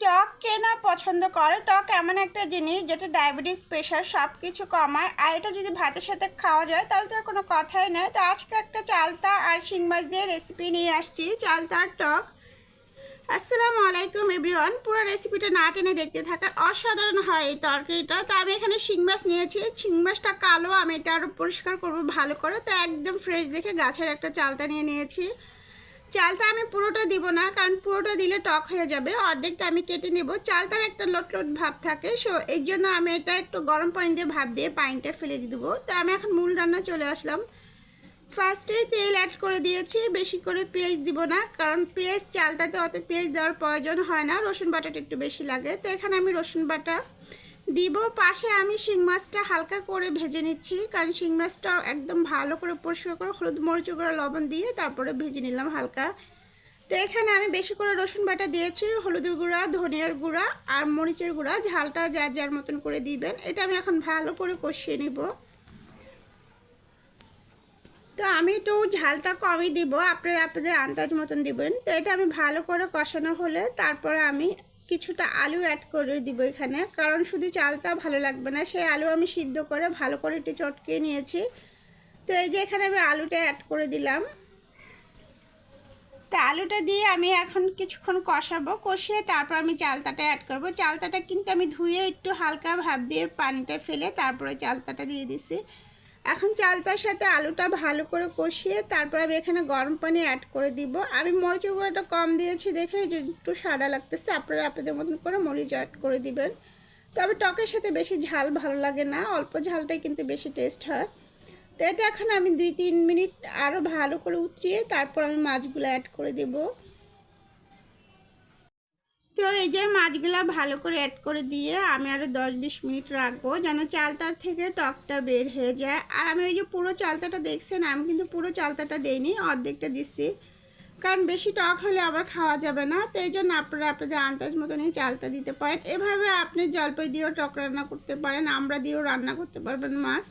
টক কে না পছন্দ করে? টক এমন একটা জিনিস যেটা ডায়াবেটিস, প্রেশার সব কিছু কমায়। আর এটা যদি ভাতের সাথে খাওয়া যায়, তাহলে তো কোনো কথাই নেই। তো আজকে একটা চালতা আর শিং মাছ দিয়ে রেসিপি নিয়ে আসছি, চালতা আর টক। আসসালামু আলাইকুম এভরিওয়ান পুরো রেসিপিটা না টেনে দেখতে থাকার অসাধারণ হয় এই তরকারিটা। তো আমি এখানে শিং মাছ নিয়েছি। শিং মাছটা কালো, আমি এটা আরও পরিষ্কার করব ভালো করে। তো একদম ফ্রেশ দেখে গাছের একটা চালতা নিয়ে নিয়েছি। চালটা আমি পুরোটা দিব না, কারণ পুরোটা দিলে টক হয়ে যাবে। অর্ধেকটা আমি কেটে নেব। চালটার একটা লোট লোট ভাব থাকে, সো এই জন্য আমি এটা একটু গরম পানি দিয়ে ভাব দিয়ে পানিটা ফেলে দিয়ে দেবো। তো আমি এখন মূল রান্না চলে আসলাম। ফার্স্টেই তেল অ্যাড করে দিয়েছি, বেশি করে পেঁয়াজ দিব না, কারণ পেঁয়াজ চালটাতে অত পেঁয়াজ দেওয়ার প্রয়োজন হয় না, রসুন বাটাটা একটু বেশি লাগে। তো এখানে আমি রসুন বাটা দিব, পাশে আমি শিং মাছটা হালকা করে ভেজে নিচ্ছি, কারণ শিং মাছটা একদম ভালো করে পরিষ্কার করে হলুদ মরিচ করে লবণ দিয়ে তারপরে ভেজে নিলাম হালকা। তো এখানে আমি বেশি করে রসুন বাটা দিয়েছি হলুদের গুঁড়া, ধনিয়ার গুঁড়া আর মরিচের গুঁড়া, ঝালটা যার যার মতন করে দিবেন, এটা আমি এখন ভালো করে কষিয়ে নিব। তো আমি একটু ঝালটা কমই দিব, আপনারা আপনাদের আন্দাজ মতন দিবেন। তো এটা আমি ভালো করে কষানো হলে তারপরে আমি কিছুটা আলু অ্যাড করে দিব এখানে। কারণ শুধু চালটা ভালো লাগবে না, সেই আলু আমি সিদ্ধ করে ভালো করে একটু চটকে নিয়েছি। তো এই যে এখানে আমি আলুটা অ্যাড করে দিলাম। তো আলুটা দিয়ে আমি এখন কিছুক্ষণ কষাবো, কষিয়ে তারপর আমি চালতাটা অ্যাড করব। চালতাটা কিন্তু আমি ধুয়ে একটু হালকা ভাব দিয়ে পানিটা ফেলে তারপরে চালতাটা দিয়ে দিছি। এখন চালতার সাথে আলুটা ভালো করে কষিয়ে তারপর আমি এখানে গরম পানি অ্যাড করে দিব। আমি মরিচ গুঁড়োটা কম দিয়েছি দেখে একটু সাদা লাগতেছে, আপনারা আপনাদের মতন করে মরিচ অ্যাড করে দিবেন। তবে টকের সাথে বেশি ঝাল ভালো লাগে না, অল্প ঝালটাই কিন্তু বেশি টেস্ট হয়। তো এটা এখন আমি দুই তিন মিনিট আরও ভালো করে উতরিয়ে তারপর আমি মাছগুলো অ্যাড করে দেবো। তো এই যে মাছগুলো ভালো করে অ্যাড করে দিয়ে আমি আরও দশ বিশ মিনিট রাখব যেন চালতার থেকে টকটা বের হয়ে যায়। আর আমি ওই যে পুরো চালতাটা দেখছেন, আমি কিন্তু পুরো চালতাটা দিইনি, অর্ধেকটা দিচ্ছি কারণ বেশি টক হলে আবার খাওয়া যাবে না, তো এই জন্য আপনারা আপনাদের আন্দাজ মতনই চালতা দিতে পারেন। এভাবে আপনি জলপাই দিয়েও টক রান্না করতে পারেন, আমরা দিয়েও রান্না করতে পারবেন মাছ।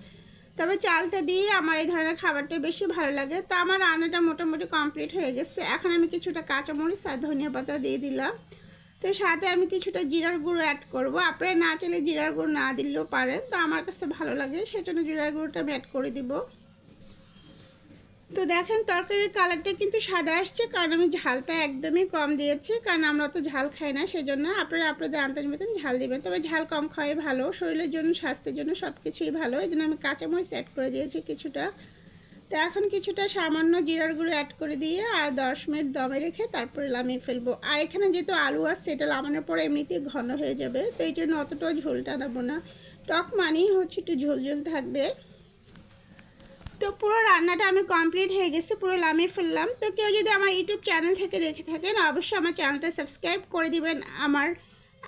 তবে চালটা দিয়ে আমার এই ধরনের খাবারটা বেশি ভালো লাগে। তো আমার রান্নাটা মোটামুটি কমপ্লিট হয়ে গেছে। এখন আমি কিছুটা কাঁচামরিচ আর ধনিয়া পাতা দিয়ে দিলাম। তো সাথে আমি কিছুটা জিরার গুঁড়ো অ্যাড করব। আপনারা না চাইলে জিরার গুঁড়ো না দিলেও পারেন। তো আমার কাছে ভালো লাগে, সেজন্য জিরার গুঁড়োটা আমি অ্যাড করে দিব। তো দেখেন, তরকারির কালারটা কিন্তু সাদা আসছে, কারণ আমি ঝালটা একদমই কম দিয়েছি, কারণ আমরা তো ঝাল খাই না, সেজন্য আপনারা আপনাদের আন্তরিক মতন ঝাল দেবেন। তবে ঝাল কম খাওয়াই ভালো, শরীরের জন্য, স্বাস্থ্যের জন্য সব কিছুই ভালো। এই জন্য আমি কাঁচামরিচ অ্যাড করে দিয়েছি কিছুটা। তো এখন কিছুটা সামান্য জিরার গুঁড়ো অ্যাড করে দিয়ে আর দশ মিনিট দমে রেখে তারপরে লামিয়ে ফেলব। আর এখানে যেহেতু আলু আসছে এটা লামানোর পরে এমনিতেই ঘন হয়ে যাবে, তো এই জন্য অতটাও ঝোল টানাবো না। টক মানেই হচ্ছে একটু ঝোল ঝোল থাকবে। তো পুরো রান্নাটা আমি কমপ্লিট হয়ে গেছে, পুরো লামিয়ে ফেললাম। তো কেউ যদি আমার ইউটিউব চ্যানেল থেকে দেখে থাকেন, অবশ্যই আমার চ্যানেলটা সাবস্ক্রাইব করে দিবেন। আমার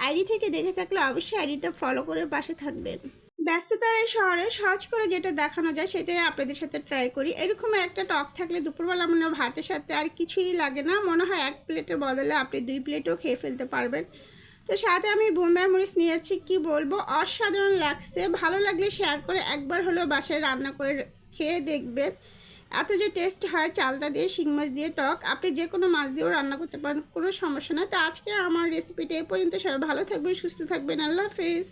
আইডি থেকে দেখে থাকলে অবশ্যই আইডিটা ফলো করে পাশে থাকবেন। ব্যস্ততার এই শহরে সহজ করে যেটা দেখানো যায়, সেটাই আপনাদের সাথে ট্রাই করি। এরকম একটা টক থাকলে দুপুরবেলা মনে হয় ভাতের সাথে আর কিছুই লাগে না। মনে হয় এক প্লেটের বদলে আপনি দুই প্লেটও খেয়ে ফেলতে পারবেন। তো সাথে আমি বোম্বাই মরিচ নিয়েছি কি বলব? অসাধারণ লাগছে। ভালো লাগলে শেয়ার করে একবার হলেও বাসায় রান্না করে খেয়ে দেখবেন। এত যে টেস্ট হয় চালতা দিয়ে, শিং মাছ দিয়ে টক, আপনি যে কোনো মাছ দিয়েও রান্না করতে পারেন, কোনো সমস্যা নয় তো আজকে আমার রেসিপিটা এই পর্যন্ত। সবাই ভালো থাকবেন, সুস্থ থাকবেন। আল্লাহ হাফিজ।